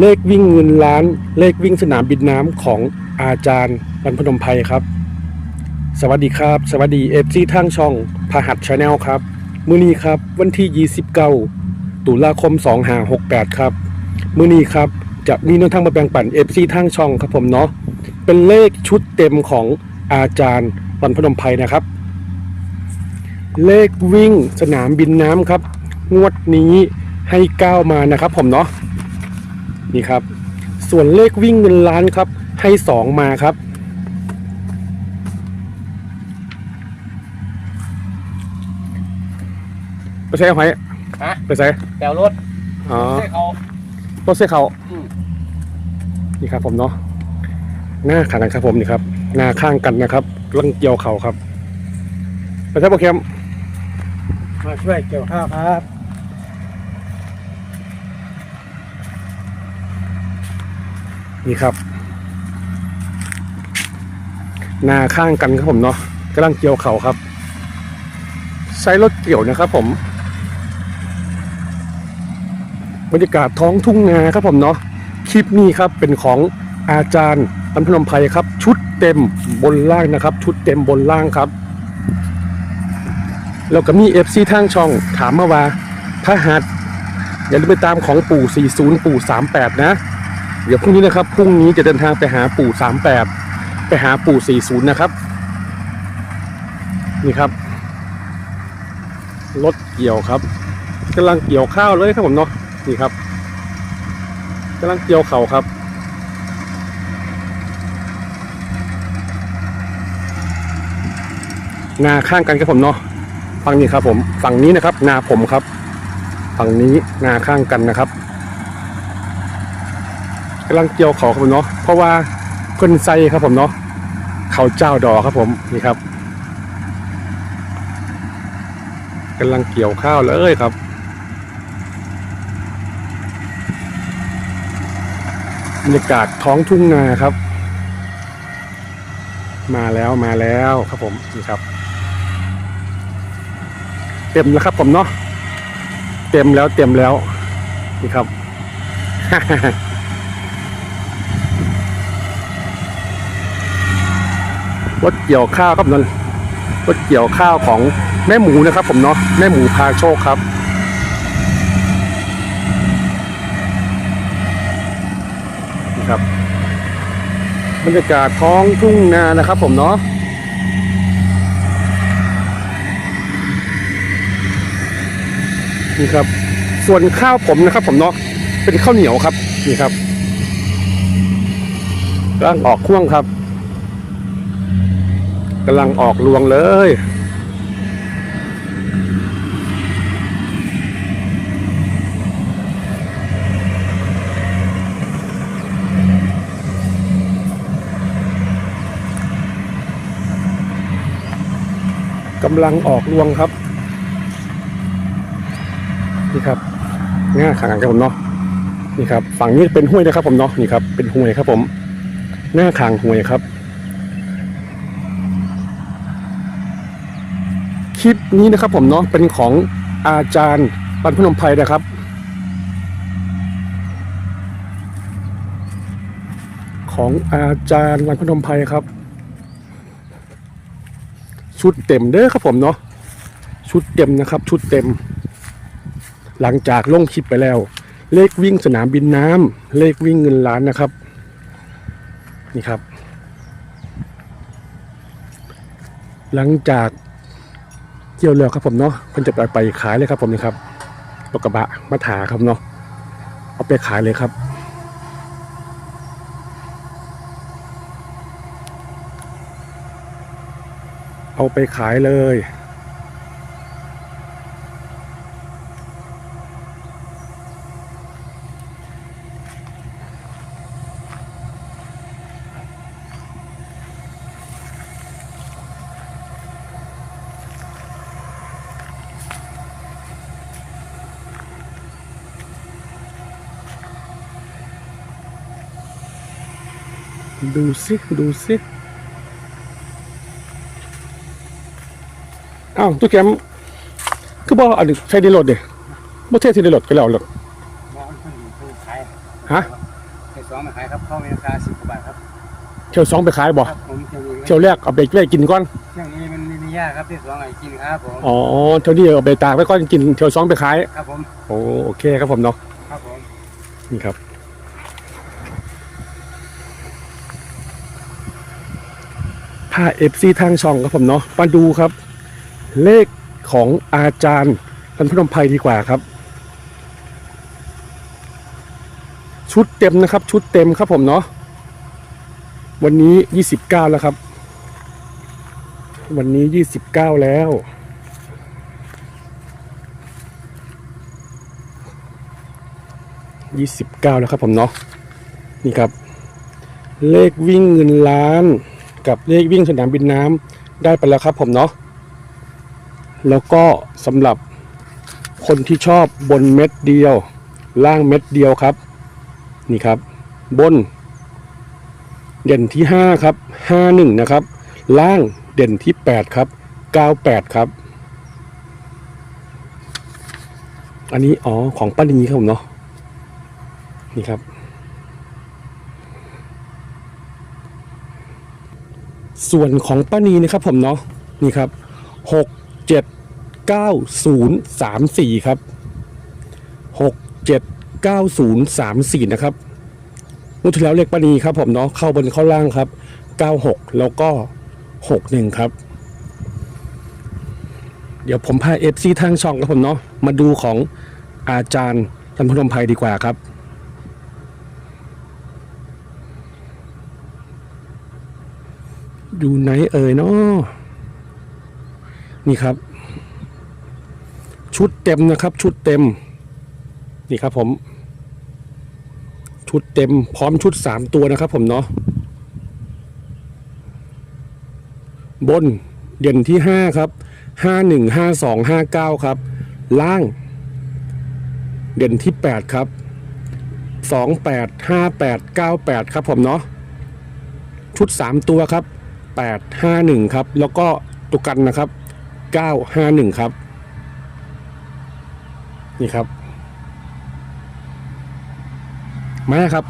เลขวิ่งเงินล้าน เลขวิ่งสนามบินน้ำของอาจารย์บรรพนมไพรครับ สวัสดีครับ สวัสดีเอฟซีทางช่องพหัสชาแนลครับ มื้อนี้ครับวันที่ 29 ตุลาคม 2568 ครับ มื้อนี้ครับจะมีแนวทางมาแบ่งปันเอฟซีทางช่องครับผมเนาะเป็นเลขชุดเต็มของอาจารย์บรรพนมไพรนะครับ เลขวิ่งสนามบินน้ำครับ งวดนี้ให้ก้าวมานะครับผมเนาะ นี่ครับ ส่วนเลขวิ่งเงินล้านครับ ให้สองมาครับ ไปใช้หอยฮะไปใช้แปลรถอ๋อให้เขารถเส้เขาอืมนี่ครับผมเนาะหน้าขางกันครับผมนี่ครับ หน้าข้างกันนะครับกำลังเกี่ยวเข่าครับไปใช้โปรแกรมมาช่วยเกี่ยวข้าวครับ นี่ครับ นาข้างกันครับผมเนาะกำลังเกี่ยวเข่าครับ ใช้รถเกี่ยวนะครับผม บรรยากาศท้องทุ่งนาครับผมเนาะ คลิปนี้ครับเป็นของอาจารย์ปันพนมไพรครับ ชุดเต็มบนล่างนะครับ ชุดเต็มบนล่างครับ แล้วก็มีเอฟซีทางช่องถามมาว่าถ้าหัดอย่าลืมไปตามของปู่ 40 ปู่ 38 นะ เดี๋ยวพรุ่งนี้นะครับพรุ่งนี้จะเดินทางไปหาปู่38ไปหาปู่40นะครับ นี่ครับรถเกี่ยวครับกำลังเกี่ยวข้าวเลยครับผมเนาะนี่ครับกำลังเกี่ยวเข่าครับนาข้างกันครับผมเนาะฝั่งนี้ครับผมฝั่งนี้นะครับ นาผมครับ ฝั่งนี้นาข้างกันนะครับ กำลังเกี่ยวเขาครับผมเนาะเพราะว่าเพิ่นไซครับผมเนาะเขาเจ้าดอกครับผมนี่ครับกำลังเกี่ยวข้าวเลยครับบรรยากาศท้องทุ่งนาครับ มาแล้วมาแล้วครับผมนี่ครับ เต็มแล้วครับผมเนาะเต็มแล้วเต็มแล้วนี่ครับ รถเกี่ยวข้าวครับนั่นรถเกี่ยวข้าวของแม่หมูนะครับ ผมเนาะแม่หมูพาโชคครับนี่ครับบรรยากาศท้องทุ่งนานะครับ ผมเนาะนี่ครับ ส่วนข้าวผมนะครับ ผมเนาะเป็นข้าวเหนียวครับนี่ครับร่างออกพ่วงครับ กำลังออกรวงเลย กำลังออกรวงครับนี่ครับง่าขางครับผมเนาะนี่ครับฝั่งนี้เป็นห้วยนะครับผมเนาะนี่ครับเป็นห้วยครับผม หน้าคางห้วยครับ คลิปนี้นะครับผมเนาะเป็นของอาจารย์ปันพนมไพรนะครับ ของอาจารย์ปันพนมไพรครับ ชุดเต็มเด้อครับผมเนาะชุดเต็มนะครับ ชุดเต็ม หลังจากลงคลิปไปแล้ว เลขวิ่งสนามบินน้ำเลขวิ่งเงินล้านนะครับ นี่ครับ หลังจาก เกี่ยวแล้วครับผมเนาะเพิ่นจะไปไปขายเลยครับผมนี่ครับรถกระบะมาถาครับเนาะเอาไปขายเลยครับเอาไปขายเลย ดูสิดูสิอ้าวตู้แกมคือบอกอันนี้ใช้ในรถเด้บ่ใช่ที่ในรถก็แล้วหรอกมองคนอื่นคือขายฮะเจ็ดสองมาขายครับเข้าในราคาสิบกว่าบาทครับเที่ยวสองไปขายบ่ครับผมเที่ยวนี้เที่ยวแรกเอาไปไว้กินก่อนเที่ยวนี้มันไม่มียากครับเที่ยวสองไอ้กินครับผมอ๋อเที่ยวนี้เอาไปตากไว้ก่อนกินเที่ยวสองไปขายครับผมโอ้โอเคครับผมเนาะครับผมนี่ครับาเอฟซีทางช่องครับผมเนาะมาดูครับ เลขของอาจารย์พันพนมไพรดีกว่าครับ ชุดเต็มนะครับ ชุดเต็มครับผมเนาะวันนี้ 29 แล้วครับ วันนี้ 29 แล้ว 29 แล้วครับผมเนาะนี่ครับ เลขวิ่งเงินล้าน กับเลขวิ่งสนามบินน้ำได้ไปแล้วครับผมเนาะแล้วก็สำหรับคนที่ชอบบนเม็ดเดียว ล่างเม็ดเดียวครับ นี่ครับ บน เด่นที่ 5 ครับ 51 นะครับ ล่างเด่นที่ 8 ครับ 98 ครับ อันนี้ อ๋อ ของป้านีครับผมเนาะนี่ครับ ส่วนของป้านีนะครับผมเนาะนี่ครับหกเจ็ดเก้าศูนย์สามสี่ครับหกเจ็ดเก้าศูนย์สามสี่นะครับงวดที่แล้วเลขป้านีครับผมเนาะเข้าบนเข้าล่างครับเก้าหกแล้วก็หกหนึ่งครับ เดี๋ยวผมพาเอฟซีทางช่องครับผมเนาะมาดูของอาจารย์ทันพนมไพรดีกว่าครับ อยู่ไหนเอ่ยเนาะนี่ครับ ชุดเต็มนะครับ ชุดเต็ม นี่ครับผม ชุดเต็ม พร้อมชุดสามตัวนะครับ ผมเนาะบนเด่นที่ห้าครับห้าหนึ่งห้าสองห้าเก้าครับ ล่าง เด่นที่แปดครับสองแปดห้าแปดเก้าแปดครับผมเนาะชุดสามตัวครับ 851 ครับ แล้วก็ตุกกันนะครับ 951 ครับ นี่ครับ มาครับ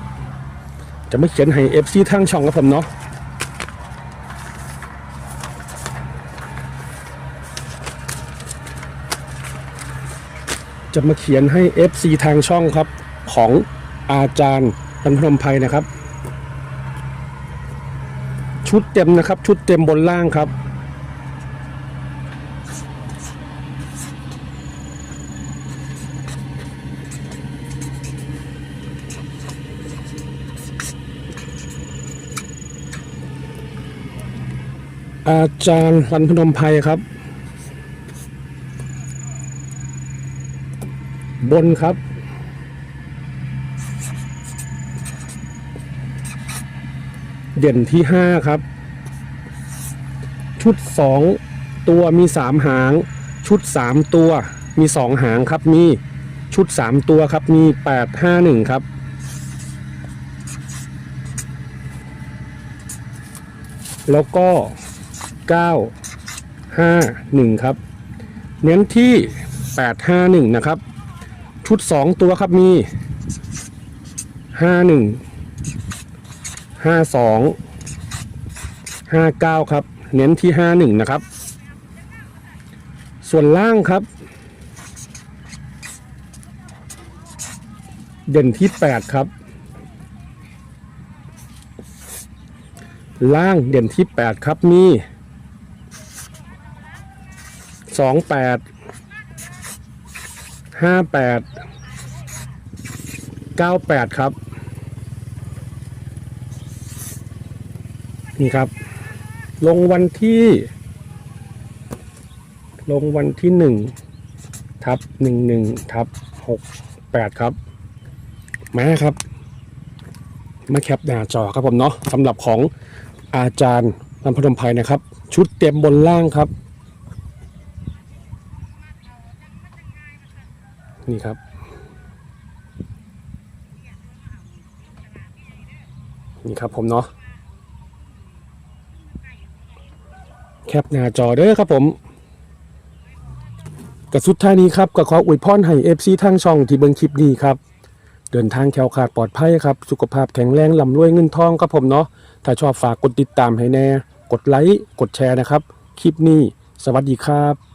จะไม่เขียนให้ FC ทางช่องครับผมเนาะจะมาเขียนให้ FC ทางช่องครับ ของอาจารย์พันพนมไพรนะครับ ชุดเต็มนะครับ ชุดเต็มบนล่างครับ อาจารย์รันพนมไพรครับ บนครับ เด่นที่5ครับ ชุด2ตัวมี3หาง ชุด3ตัวมี2หางครับมีชุด3ตัวครับมี8 5 1ครับ แล้วก็9 5 1ครับ เน้นที่8 5 1นะครับ ชุด2ตัวครับมี5 1ห้ ห้าสองห้าเก้าครับ เน้นที่ห้าหนึ่งนะครับ ส่วนล่างครับ เด่นที่แปดครับ ล่างเด่นที่แปดครับมีสองแปดห้าแปดเก้าแปดครับ นี่ครับ ลงวันที่ ลงวันที่หนึ่งทับหนึ่งหนึ่งทับหกแปดครับ มาครับ มาแคปหน้าจอครับผมเนาะสำหรับของอาจารย์ลำพนมไพรนะครับ ชุดเต็มบนล่างครับ นี่ครับนี่ครับผมเนาะ แคปหน้าจอเด้อครับผมกับสุดท้ายนี้ครับก็ขออวยพรให้เอฟซีทางช่องที่เบิ่งคลิปนี้ครับ เดินทางแถวขาดปลอดภัยครับ สุขภาพแข็งแรงลำรวยเงินทองครับผมเนาะถ้าชอบฝากกดติดตามให้แน่ กดไลค์กดแชร์นะครับ คลิปนี้ สวัสดีครับ